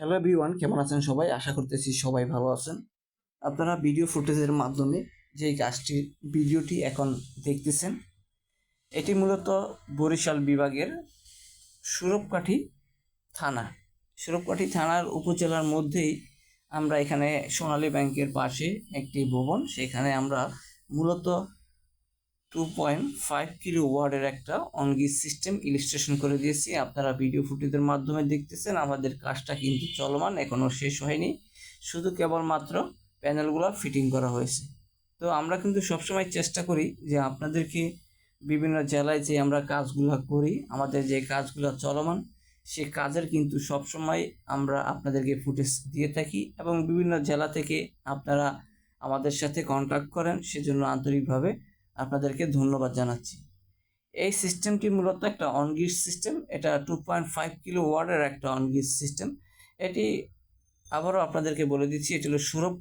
Hello everyone কেমন আছেন সবাই? আশা করতেছি সবাই ভালো আছেন। আপনারা ভিডিও ফুটেজের মাধ্যমে যেই গাছটির ভিডিওটি এখন দেখতেছেন, এটি মূলত বরিশাল বিভাগের সুরপকাঠি থানা। সুরপকাঠি থানার উপজেলার মধ্যেই আমরা এখানে সোনালী ব্যাংকের পাশে একটি ভবন, সেখানে আমরা মূলত টু পয়েন্ট ফাইভ কিলো ওয়ার্ডের একটা অনগিজ সিস্টেম ইলিস্ট্রেশন করে দিয়েছি। আপনারা ভিডিও ফুটেজের মাধ্যমে দেখতেছেন, আমাদের কাজটা কিন্তু চলমান এখনও শেষ হয়নি। শুধু কেবলমাত্র প্যানেলগুলো ফিটিং করা হয়েছে। তো আমরা কিন্তু সবসময় চেষ্টা করি যে আপনাদেরকে বিভিন্ন জেলায় যে আমরা কাজগুলো করি, আমাদের যে কাজগুলো চলমান, সে কাজের কিন্তু সবসময় আমরা আপনাদেরকে ফুটেজ দিয়ে থাকি এবং বিভিন্ন জেলা থেকে আপনারা আমাদের সাথে কন্ট্যাক্ট করেন। সেজন্য আন্তরিকভাবে আপনাদেরকে ধন্যবাদ জানাচ্ছি। এই সিস্টেমটি মূলত একটা অনগিস সিস্টেম এটা টু পয়েন্ট ফাইভ কিলো ওয়ার্ডের একটা অনগিস সিস্টেম এটি আবারও আপনাদেরকে বলে দিচ্ছি, এটি হলো সুরভ